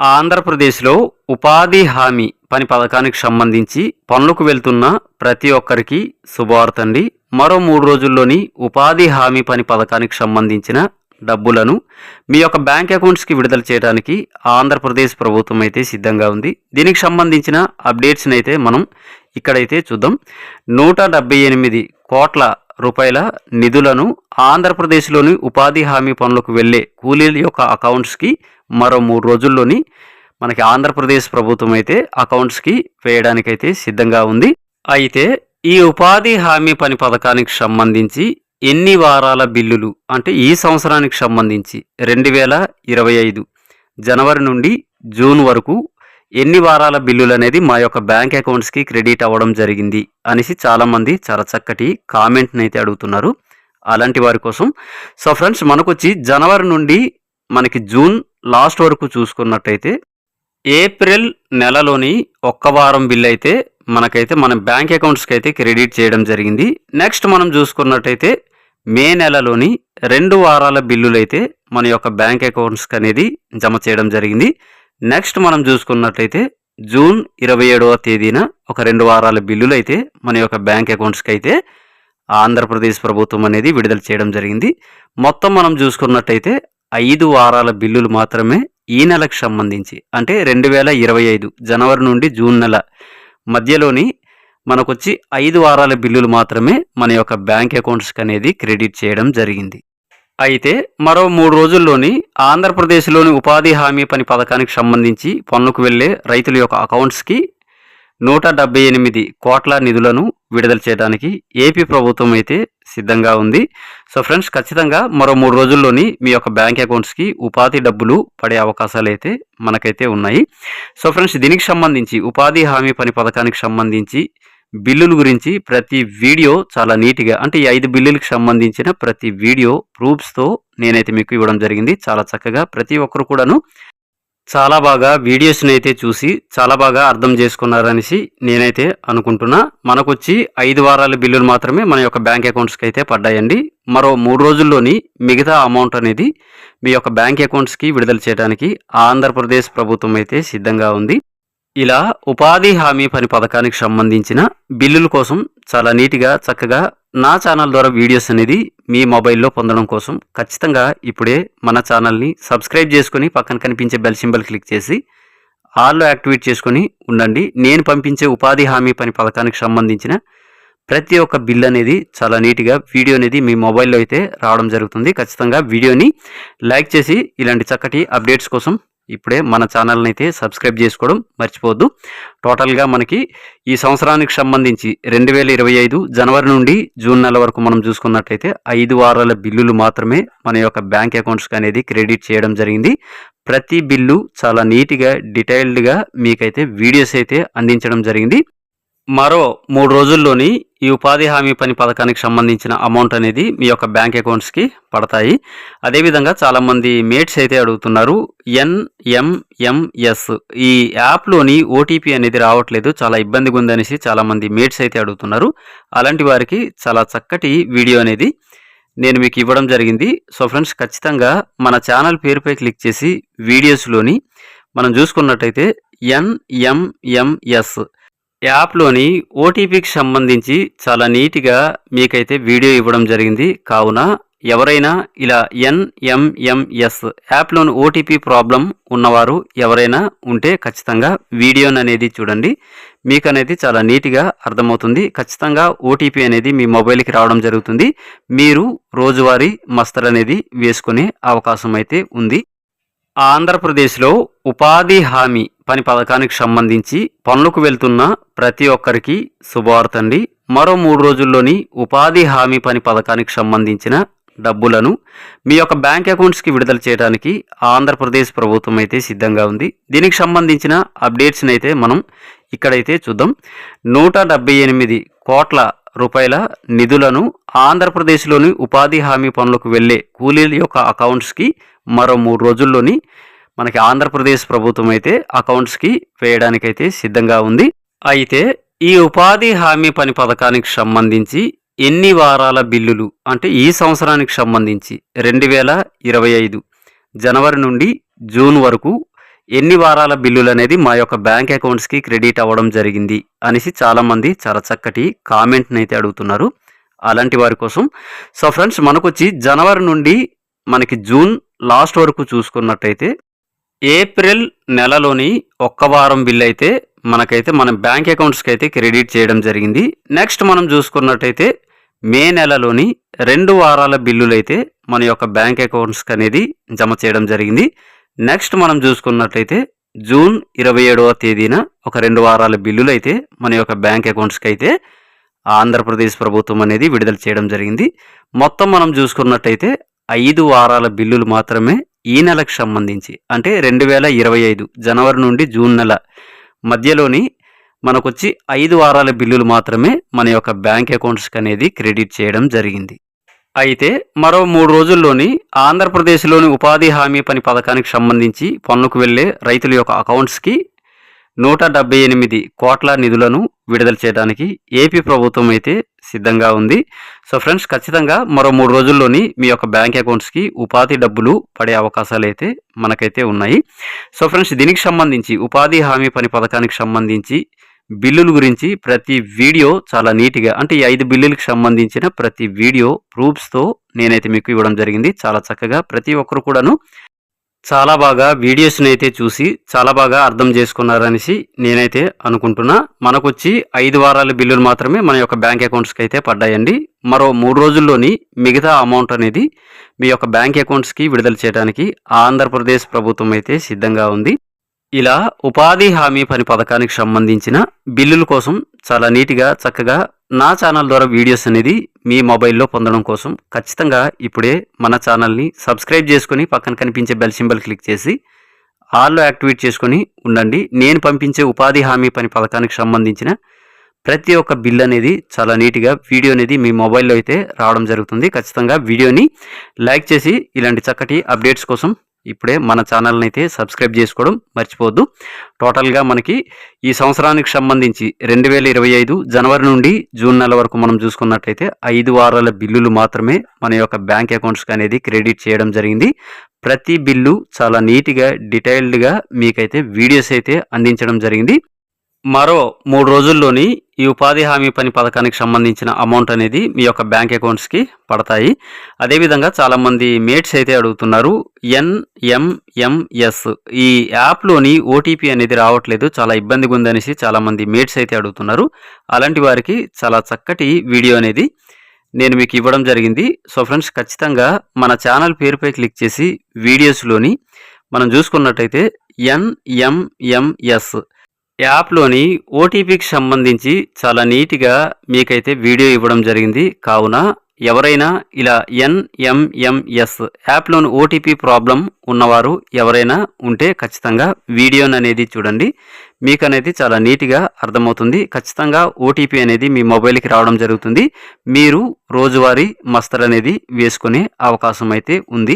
ఆంధ్రప్రదేశ్లో ఉపాధి హామీ పని పథకానికి సంబంధించి పనులకు వెళ్తున్న ప్రతి ఒక్కరికి శుభవార్తండి. మరో మూడు రోజుల్లోని ఉపాధి హామీ పని పథకానికి సంబంధించిన డబ్బులను మీ యొక్క బ్యాంక్ అకౌంట్స్కి విడుదల చేయడానికి ఆంధ్రప్రదేశ్ ప్రభుత్వం అయితే సిద్ధంగా ఉంది. దీనికి సంబంధించిన అప్డేట్స్ని అయితే మనం ఇక్కడైతే చూద్దాం. నూట డెబ్బై ఎనిమిది కోట్ల రూపాయల నిధులను ఆంధ్రప్రదేశ్లోని ఉపాధి హామీ పనులకు వెళ్ళే కూలీల యొక్క అకౌంట్స్కి మరో మూడు రోజుల్లోని మనకి ఆంధ్రప్రదేశ్ ప్రభుత్వం అయితే అకౌంట్స్కి వేయడానికైతే సిద్ధంగా ఉంది. అయితే ఈ ఉపాధి హామీ పని పథకానికి సంబంధించి ఎన్ని వారాల బిల్లులు అంటే ఈ సంవత్సరానికి సంబంధించి రెండు వేల ఇరవై ఐదు జనవరి నుండి జూన్ వరకు ఎన్ని వారాల బిల్లులు అనేది మా యొక్క బ్యాంక్ అకౌంట్స్కి క్రెడిట్ అవ్వడం జరిగింది అనేసి చాలామంది చాలా చక్కటి కామెంట్ని అయితే అడుగుతున్నారు. అలాంటి వారి కోసం సో ఫ్రెండ్స్ మనకు వచ్చి జనవరి నుండి మనకి జూన్ లాస్ట్ వరకు చూసుకున్నట్టయితే ఏప్రిల్ నెలలోని ఒక్క వారం బిల్ అయితే మనకైతే మన బ్యాంక్ అకౌంట్స్కి అయితే క్రెడిట్ చేయడం జరిగింది. నెక్స్ట్ మనం చూసుకున్నట్టయితే మే నెలలోని రెండు వారాల బిల్లులు అయితే మన యొక్క బ్యాంక్ అకౌంట్స్కి అనేది జమ చేయడం జరిగింది. నెక్స్ట్ మనం చూసుకున్నట్టయితే జూన్ ఇరవై ఏడవ తేదీన ఒక రెండు వారాల బిల్లులు అయితే మన యొక్క బ్యాంక్ అకౌంట్స్కి అయితే ఆంధ్రప్రదేశ్ ప్రభుత్వం అనేది విడుదల చేయడం జరిగింది. మొత్తం మనం చూసుకున్నట్టయితే ఐదు వారాల బిల్లులు మాత్రమే ఈ నెలకు సంబంధించి అంటే రెండు వేల ఇరవై ఐదు జనవరి నుండి జూన్ నెల మధ్యలోని మనకొచ్చి ఐదు వారాల బిల్లులు మాత్రమే మన యొక్క బ్యాంక్ అకౌంట్స్కి అనేది క్రెడిట్ చేయడం జరిగింది. అయితే మరో మూడు రోజుల్లోని ఆంధ్రప్రదేశ్లోని ఉపాధి హామీ పని పథకానికి సంబంధించి పన్నుకు వెళ్ళే రైతుల యొక్క అకౌంట్స్కి నూట డెబ్బై ఎనిమిది కోట్ల నిధులను విడుదల చేయడానికి ఏపీ ప్రభుత్వం అయితే సిద్ధంగా ఉంది. సో ఫ్రెండ్స్ ఖచ్చితంగా మరో మూడు రోజుల్లోని మీ యొక్క బ్యాంక్ అకౌంట్స్కి ఉపాధి డబ్బులు పడే అవకాశాలు అయితే మనకైతే ఉన్నాయి. సో ఫ్రెండ్స్ దీనికి సంబంధించి ఉపాధి హామీ పని పథకానికి సంబంధించి బిల్లుల గురించి ప్రతి వీడియో చాలా నీట్గా అంటే ఈ ఐదు బిల్లులకు సంబంధించిన ప్రతి వీడియో ప్రూఫ్స్తో నేనైతే మీకు ఇవ్వడం జరిగింది. చాలా చక్కగా ప్రతి ఒక్కరు కూడాను చాలా బాగా వీడియోస్ని అయితే చూసి చాలా బాగా అర్థం చేసుకున్నారనేసి నేనైతే అనుకుంటున్నా. మనకొచ్చి ఐదు వారాల బిల్లులు మాత్రమే మన యొక్క బ్యాంక్ అకౌంట్స్కి అయితే పడ్డాయండి. మరో మూడు రోజుల్లోని మిగతా అమౌంట్ అనేది మీ యొక్క బ్యాంక్ అకౌంట్స్కి విడుదల చేయడానికి ఆంధ్రప్రదేశ్ ప్రభుత్వం అయితే సిద్ధంగా ఉంది. ఇలా ఉపాధి హామీ పని పథకానికి సంబంధించిన బిల్లుల కోసం చాలా నీట్గా చక్కగా నా ఛానల్ ద్వారా వీడియోస్ అనేది మీ మొబైల్లో పొందడం కోసం ఖచ్చితంగా ఇప్పుడే మన ఛానల్ని సబ్స్క్రైబ్ చేసుకొని పక్కన కనిపించే బెల్ సింబల్ క్లిక్ చేసి ఆల్లో యాక్టివేట్ చేసుకొని ఉండండి. నేను పంపించే ఉపాధి హామీ పని పథకానికి సంబంధించిన ప్రతి ఒక్క బిల్ అనేది చాలా నీట్గా వీడియో అనేది మీ మొబైల్లో అయితే రావడం జరుగుతుంది. ఖచ్చితంగా వీడియోని లైక్ చేసి ఇలాంటి చక్కటి అప్డేట్స్ కోసం ఇప్పుడే మన ఛానల్ని అయితే సబ్స్క్రైబ్ చేసుకోవడం మర్చిపోవద్దు. టోటల్గా మనకి ఈ సంవత్సరానికి సంబంధించి రెండు వేల ఇరవై ఐదు జనవరి నుండి జూన్ నెల వరకు మనం చూసుకున్నట్లయితే ఐదు వారాల బిల్లులు మాత్రమే మన యొక్క బ్యాంక్ అకౌంట్స్కి అనేది క్రెడిట్ చేయడం జరిగింది. ప్రతి బిల్లు చాలా నీట్గా డీటెయిల్డ్గా మీకైతే వీడియోస్ అయితే అందించడం జరిగింది. మరో మూడు రోజుల్లోని ఈ ఉపాధి హామీ పని పథకానికి సంబంధించిన అమౌంట్ అనేది మీ యొక్క బ్యాంక్ అకౌంట్స్కి పడతాయి. అదేవిధంగా చాలామంది మేట్స్ అయితే అడుగుతున్నారు ఎన్ఎంఎంఎస్ ఈ యాప్లోని ఓటీపీ అనేది రావట్లేదు చాలా ఇబ్బందిగా ఉందనేసి చాలామంది మేట్స్ అయితే అడుగుతున్నారు. అలాంటి వారికి చాలా చక్కటి వీడియో అనేది నేను మీకు ఇవ్వడం జరిగింది. సో ఫ్రెండ్స్ ఖచ్చితంగా మన ఛానల్ పేరుపై క్లిక్ చేసి వీడియోస్లోని మనం చూసుకున్నట్టయితే ఎన్ఎంఎంఎస్ యాప్లోని ఓటీపీకి సంబంధించి చాలా నీట్గా మీకైతే వీడియో ఇవ్వడం జరిగింది. కావున ఎవరైనా ఇలా ఎన్ఎంఎంఎస్ యాప్లోని ఓటీపీ ప్రాబ్లం ఉన్నవారు ఎవరైనా ఉంటే ఖచ్చితంగా వీడియోని అనేది చూడండి. మీకు అనేది చాలా నీట్గా అర్థమవుతుంది. ఖచ్చితంగా ఓటీపీ అనేది మీ మొబైల్కి రావడం జరుగుతుంది. మీరు రోజువారీ మస్తర్ అనేది వేసుకునే అవకాశం అయితే ఉంది. ఆంధ్రప్రదేశ్లో ఉపాధి హామీ పని పథకానికి సంబంధించి పనులకు వెళ్తున్న ప్రతి ఒక్కరికి శుభవార్త అండి మరో మూడు రోజుల్లోని ఉపాధి హామీ పని పథకానికి సంబంధించిన డబ్బులను మీ యొక్క బ్యాంక్ అకౌంట్స్కి విడుదల చేయడానికి ఆంధ్రప్రదేశ్ ప్రభుత్వం అయితే సిద్ధంగా ఉంది. దీనికి సంబంధించిన అప్డేట్స్ని అయితే మనం ఇక్కడైతే చూద్దాం. నూట డెబ్బై ఎనిమిది కోట్ల రూపాయల నిధులను ఆంధ్రప్రదేశ్లోని ఉపాధి హామీ పనులకు వెళ్ళే కూలీల యొక్క అకౌంట్స్కి మరో మూడు రోజుల్లోని మనకి ఆంధ్రప్రదేశ్ ప్రభుత్వం అయితే అకౌంట్స్కి వేయడానికైతే సిద్ధంగా ఉంది. అయితే ఈ ఉపాధి హామీ పని పథకానికి సంబంధించి ఎన్ని వారాల బిల్లులు అంటే ఈ సంవత్సరానికి సంబంధించి రెండు వేల ఇరవై ఐదు జనవరి నుండి జూన్ వరకు ఎన్ని వారాల బిల్లులు అనేది మా యొక్క బ్యాంక్ అకౌంట్స్కి క్రెడిట్ అవ్వడం జరిగింది అనేసి చాలామంది చాలా చక్కటి కామెంట్ని అయితే అడుగుతున్నారు. అలాంటి వారి కోసం సో ఫ్రెండ్స్ మనకు వచ్చి జనవరి నుండి మనకి జూన్ లాస్ట్ వరకు చూసుకున్నట్టయితే ఏప్రిల్ నెలలోని ఒక్క వారం బిల్ అయితే మనకైతే మన బ్యాంక్ అకౌంట్స్కి అయితే క్రెడిట్ చేయడం జరిగింది. నెక్స్ట్ మనం చూసుకున్నట్టయితే మే నెలలోని రెండు వారాల బిల్లులైతే మన యొక్క బ్యాంక్ అకౌంట్స్కి అనేది జమ చేయడం జరిగింది. నెక్స్ట్ మనం చూసుకున్నట్లయితే జూన్ ఇరవై ఏడవ తేదీన ఒక రెండు వారాల బిల్లులు అయితే మన యొక్క బ్యాంక్ అకౌంట్స్కి అయితే ఆంధ్రప్రదేశ్ ప్రభుత్వం అనేది విడుదల చేయడం జరిగింది. మొత్తం మనం చూసుకున్నట్టయితే ఐదు వారాల బిల్లులు మాత్రమే ఈ నెలకు సంబంధించి అంటే రెండు వేల ఇరవై ఐదు జనవరి నుండి జూన్ నెల మధ్యలోని మనకొచ్చి ఐదు వారాల బిల్లులు మాత్రమే మన యొక్క బ్యాంక్ అకౌంట్స్కి అనేది క్రెడిట్ చేయడం జరిగింది. అయితే మరో మూడు రోజుల్లోని ఆంధ్రప్రదేశ్లోని ఉపాధి హామీ పని పథకానికి సంబంధించి పన్నుకు వెళ్ళే రైతుల యొక్క అకౌంట్స్కి నూట డెబ్బై ఎనిమిది కోట్ల నిధులను విడుదల చేయడానికి ఏపీ ప్రభుత్వం అయితే సిద్ధంగా ఉంది. సో ఫ్రెండ్స్ ఖచ్చితంగా మరో మూడు రోజుల్లోని మీ యొక్క బ్యాంక్ అకౌంట్స్కి ఉపాధి డబ్బులు పడే అవకాశాలు అయితే మనకైతే ఉన్నాయి. సో ఫ్రెండ్స్ దీనికి సంబంధించి ఉపాధి హామీ పని పథకానికి సంబంధించి బిల్లుల గురించి ప్రతి వీడియో చాలా నీట్గా అంటే ఈ ఐదు బిల్లులకు సంబంధించిన ప్రతి వీడియో ప్రూఫ్స్తో నేనైతే మీకు ఇవ్వడం జరిగింది. చాలా చక్కగా ప్రతి ఒక్కరు కూడాను చాలా బాగా వీడియోస్ని అయితే చూసి చాలా బాగా అర్థం చేసుకున్నారనేసి నేనైతే అనుకుంటున్నా. మనకొచ్చి ఐదు వారాల బిల్లులు మాత్రమే మన యొక్క బ్యాంక్ అకౌంట్స్కి అయితే పడ్డాయండి. మరో మూడు రోజుల్లోని మిగతా అమౌంట్ అనేది మీ యొక్క బ్యాంక్ అకౌంట్స్కి విడుదల చేయడానికి ఆంధ్రప్రదేశ్ ప్రభుత్వం అయితే సిద్ధంగా ఉంది. ఇలా ఉపాధి హామీ పని పథకానికి సంబంధించిన బిల్లుల కోసం చాలా నీట్గా చక్కగా నా ఛానల్ ద్వారా వీడియోస్ అనేది మీ మొబైల్లో పొందడం కోసం ఖచ్చితంగా ఇప్పుడే మన ఛానల్ని సబ్స్క్రైబ్ చేసుకొని పక్కన కనిపించే బెల్ సింబల్ క్లిక్ చేసి ఆల్లో యాక్టివేట్ చేసుకొని ఉండండి. నేను పంపించే ఉపాధి హామీ పని పథకానికి సంబంధించిన ప్రతి ఒక్క బిల్ అనేది చాలా నీట్గా వీడియో అనేది మీ మొబైల్లో అయితే రావడం జరుగుతుంది. ఖచ్చితంగా వీడియోని లైక్ చేసి ఇలాంటి చక్కటి అప్డేట్స్ కోసం ఇప్పుడే మన ఛానల్ని అయితే సబ్స్క్రైబ్ చేసుకోవడం మర్చిపోవద్దు. టోటల్గా మనకి ఈ సంవత్సరానికి సంబంధించి రెండు వేల ఇరవై ఐదు జనవరి నుండి జూన్ నెల వరకు మనం చూసుకున్నట్లయితే ఐదు వారాల బిల్లులు మాత్రమే మన యొక్క బ్యాంక్ అకౌంట్స్కి అనేది క్రెడిట్ చేయడం జరిగింది. ప్రతి బిల్లు చాలా నీట్గా డీటెయిల్డ్గా మీకైతే వీడియోస్ అయితే అందించడం జరిగింది. మరో మూడు రోజుల్లోని ఈ ఉపాధి హామీ పని పథకానికి సంబంధించిన అమౌంట్ అనేది మీ యొక్క బ్యాంక్ అకౌంట్స్కి పడతాయి. అదేవిధంగా చాలామంది మేట్స్ అయితే అడుగుతున్నారు ఎన్ఎంఎంఎస్ ఈ యాప్లోని ఓటీపీ అనేది రావట్లేదు చాలా ఇబ్బందిగా ఉందనేసి చాలామంది మేట్స్ అయితే అడుగుతున్నారు. అలాంటి వారికి చాలా చక్కటి వీడియో అనేది నేను మీకు ఇవ్వడం జరిగింది. సో ఫ్రెండ్స్ ఖచ్చితంగా మన ఛానల్ పేరుపై క్లిక్ చేసి వీడియోస్లోని మనం చూసుకున్నట్టయితే ఎన్ఎంఎంఎస్ యాప్లోని ఓటీపీకి సంబంధించి చాలా నీట్గా మీకైతే వీడియో ఇవ్వడం జరిగింది. కావున ఎవరైనా ఇలా ఎన్ఎంఎంఎస్ యాప్లోని ఓటీపీ ప్రాబ్లం ఉన్నవారు ఎవరైనా ఉంటే ఖచ్చితంగా వీడియోని అనేది చూడండి. మీకు అనేది చాలా నీట్గా అర్థమవుతుంది. ఖచ్చితంగా ఓటీపీ అనేది మీ మొబైల్కి రావడం జరుగుతుంది. మీరు రోజువారీ మస్తర్ అనేది వేసుకునే అవకాశం అయితే ఉంది.